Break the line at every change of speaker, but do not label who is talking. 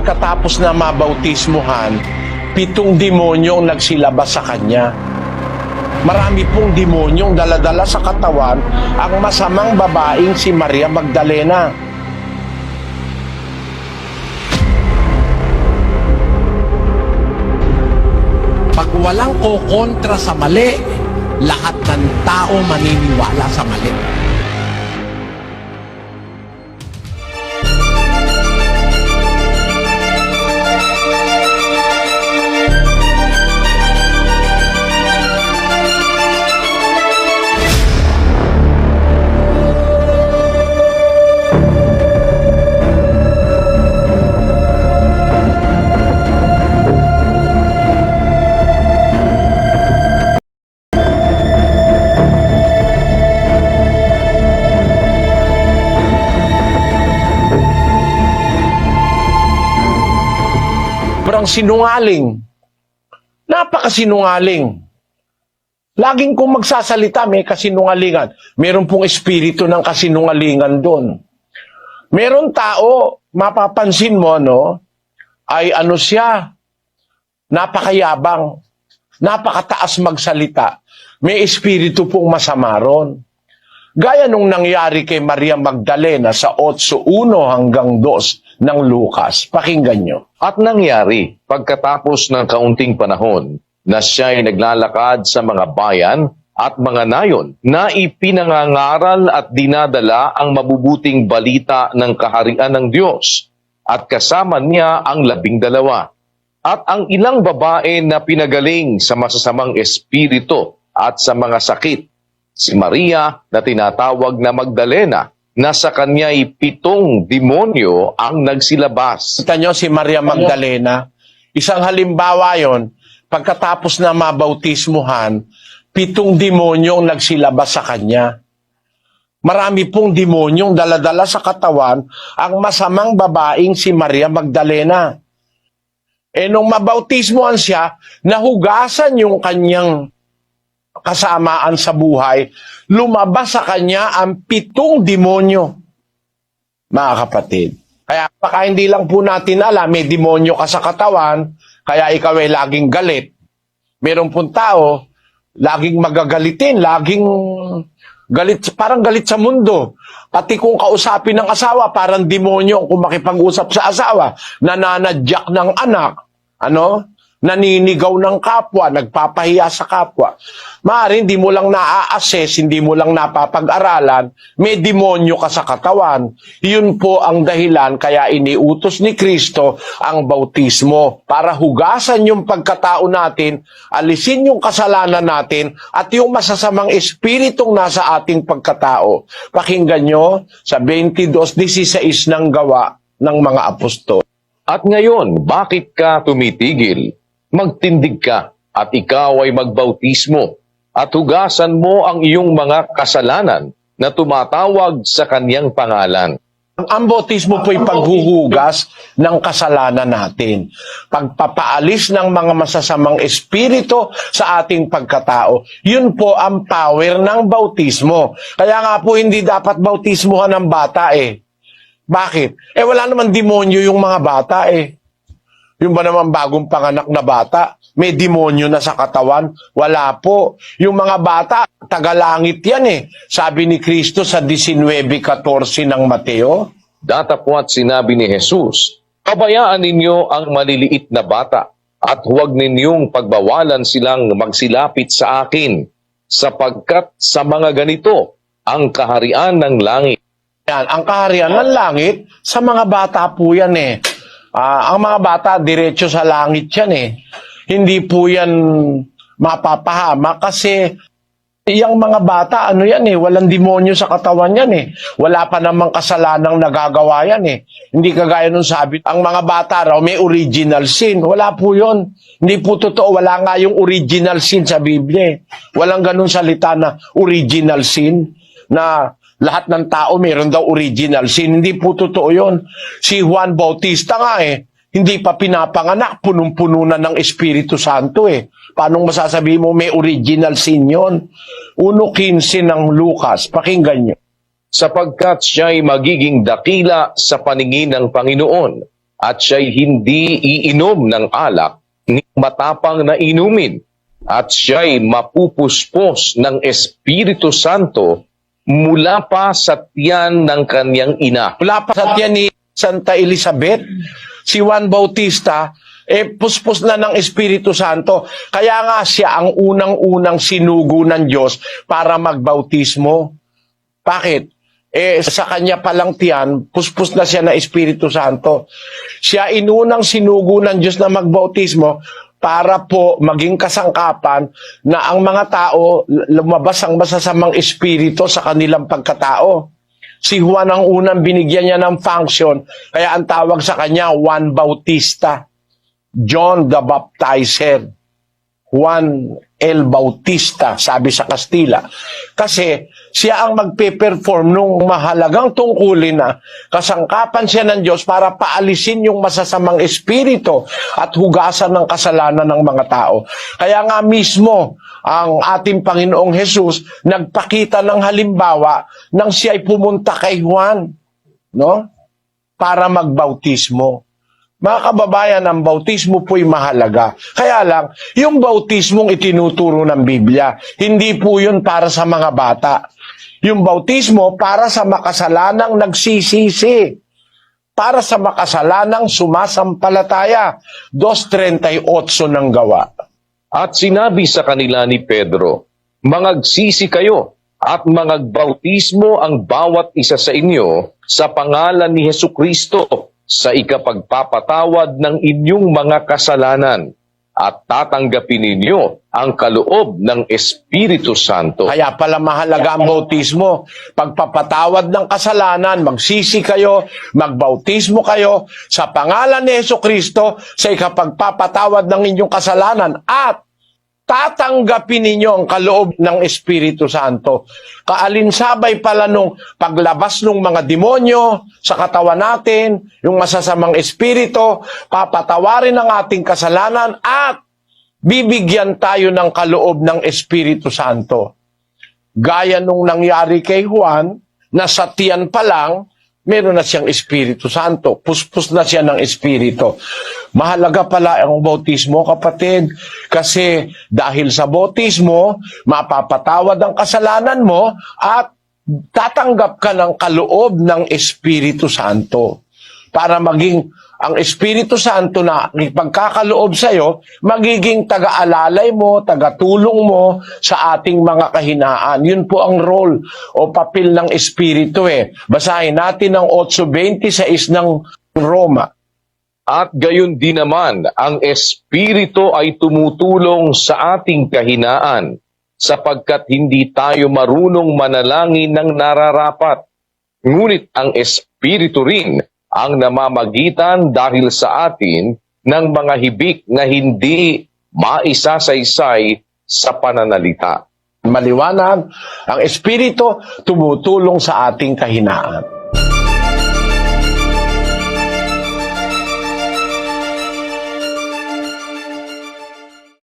pagkatapos na mabautismuhan, pitong demonyong nagsilabas sa kanya. Marami pong demonyong daladala sa katawan ang masamang babaeng si Maria Magdalena. Pag walang kokontra sa mali, lahat ng tao maniniwala sa mali. Sobrang sinungaling. Napakasinungaling. Laging kung magsasalita, may kasinungalingan. Meron pong espiritu ng kasinungalingan doon. Meron tao, mapapansin mo, no, ay ano siya, napakayabang, napakataas magsalita. May espiritu pong masama ron. Gaya nung nangyari kay Maria Magdalena sa 8.1 hanggang 2 ng Lucas. Pakinggan nyo.
At nangyari, pagkatapos ng kaunting panahon, na siya ay naglalakad sa mga bayan at mga nayon na ipinangangaral at dinadala ang mabubuting balita ng kaharian ng Diyos at kasama niya ang labing dalawa at ang ilang babae na pinagaling sa masasamang espiritu at sa mga sakit. Si Maria na tinatawag na Magdalena na sa kanya'y pitong demonyo ang nagsilabas.
Kita nyo si Maria Magdalena, isang halimbawa yon pagkatapos na mabautismuhan, pitong demonyong nagsilabas sa kanya. Marami pong demonyong daladala sa katawan ang masamang babaeng si Maria Magdalena. E nung mabautismuhan siya, nahugasan yung kanyang kasamaan sa buhay, lumabas sa kanya ang pitong demonyo. Mga kapatid. Kaya baka hindi lang po natin alam, may demonyo ka sa katawan, kaya ikaw ay laging galit. Meron pong tao, laging magagalitin, laging galit, parang galit sa mundo. Pati kung kausapin ng asawa, parang demonyo kung makipag-usap sa asawa, nananadyak ng anak, ano? Naninigaw ng kapwa, nagpapahiya sa kapwa. Maaari, hindi mo lang na-assess, hindi mo lang napapag-aralan, may demonyo ka sa katawan. Yun po ang dahilan kaya iniutos ni Kristo ang bautismo para hugasan yung pagkatao natin, alisin yung kasalanan natin, at yung masasamang espiritong nasa ating pagkatao. Pakinggan nyo sa 22.16 ng gawa ng mga apostol.
At ngayon, bakit ka tumitigil? Magtindig ka at ikaw ay magbautismo at hugasan mo ang iyong mga kasalanan na tumatawag sa kanyang pangalan.
Ang bautismo po'y paghuhugas ng kasalanan natin. Pagpapaalis ng mga masasamang espiritu sa ating pagkatao. Yun po ang power ng bautismo. Kaya nga po hindi dapat bautismuhan ng bata eh. Bakit? Eh wala naman demonyo yung mga bata eh. Yung ba naman bagong panganak na bata, may demonyo na sa katawan? Wala po. Yung mga bata, tagalangit yan eh. Sabi ni Kristo sa 19.14 ng Mateo.
Datapwat sinabi ni Jesus, Pabayaan ninyo ang maliliit na bata at huwag ninyong pagbawalan silang magsilapit sa akin sapagkat sa mga ganito ang kaharian ng langit.
Yan, ang kaharian ng langit, sa mga bata po yan eh. Ah, ang mga bata, diretso sa langit yan eh. Hindi po yan mapapahama kasi yung mga bata, ano yan eh, walang demonyo sa katawan yan eh. Wala pa namang kasalanang nagagawa yan eh. Hindi kagaya nung sabi, ang mga bata raw may original sin. Wala po yon. Hindi po totoo, wala nga yung original sin sa Biblia. eh. Walang ganun salita na original sin na lahat ng tao meron daw original sin. Hindi po totoo yon. Si Juan Bautista nga eh, hindi pa pinapanganak, punong-puno na ng Espiritu Santo eh. Paano masasabi mo may original sin yun? 1.15 ng Lucas, pakinggan nyo.
sapagkat siya'y magiging dakila sa paningin ng Panginoon at siya'y hindi iinom ng alak ni matapang na inumin at siya'y mapupuspos ng Espiritu Santo mula pa sa tiyan ng kanyang ina.
Wala pa sa tiyan ni Santa Elizabeth, si Juan Bautista, eh, puspos na ng Espiritu Santo. Kaya nga siya ang unang-unang sinugo ng Diyos para magbautismo. Bakit? Eh, sa kanya palang tiyan, puspos na siya ng Espiritu Santo. Siya inunang sinugo ng Diyos na magbautismo para po maging kasangkapan na ang mga tao lumabas ang masasamang espiritu sa kanilang pagkatao. Si Juan ang unang binigyan niya ng function, kaya ang tawag sa kanya Juan Bautista. John the Baptizer. Juan El Bautista, sabi sa Kastila. Kasi siya ang magpe-perform nung mahalagang tungkulin na kasangkapan siya ng Diyos para paalisin yung masasamang espiritu at hugasan ng kasalanan ng mga tao. Kaya nga mismo ang ating Panginoong Hesus nagpakita ng halimbawa nang siya ay pumunta kay Juan, no? Para magbautismo. Mga kababayan, ang bautismo po'y mahalaga. Kaya lang, yung bautismong itinuturo ng Biblia, hindi po yun para sa mga bata. Yung bautismo para sa makasalanang nagsisisi. Para sa makasalanang sumasampalataya. 2.38 ng gawa.
At sinabi sa kanila ni Pedro, Mangagsisi kayo at mangagbautismo ang bawat isa sa inyo sa pangalan ni Heso Kristo sa ikapagpapatawad ng inyong mga kasalanan at tatanggapin ninyo ang kaloob ng Espiritu Santo.
Kaya pala mahalaga ang bautismo. Pagpapatawad ng kasalanan, magsisi kayo, magbautismo kayo sa pangalan ni Yeso Kristo sa ikapagpapatawad ng inyong kasalanan at tatanggapin ninyo ang kaloob ng Espiritu Santo. Kaalinsabay pala nung paglabas ng mga demonyo sa katawan natin, yung masasamang espiritu, papatawarin ang ating kasalanan at bibigyan tayo ng kaloob ng Espiritu Santo. Gaya nung nangyari kay Juan, na sa tiyan pa lang, meron na siyang Espiritu Santo. Puspos na siya ng Espiritu. Mahalaga pala ang bautismo, kapatid. Kasi dahil sa bautismo, mapapatawad ang kasalanan mo at tatanggap ka ng kaloob ng Espiritu Santo. Para maging ang Espiritu Santo na pagkakaloob sa iyo, magiging taga-alalay mo, taga-tulong mo sa ating mga kahinaan. Yun po ang role o papel ng Espiritu eh. Basahin natin ang 8.26 ng Roma.
At gayon din naman, ang Espiritu ay tumutulong sa ating kahinaan sapagkat hindi tayo marunong manalangin ng nararapat. Ngunit ang Espiritu rin ang namamagitan dahil sa atin ng mga hibik na hindi maisasaysay sa pananalita.
Maliwanag, ang Espiritu tumutulong sa ating kahinaan.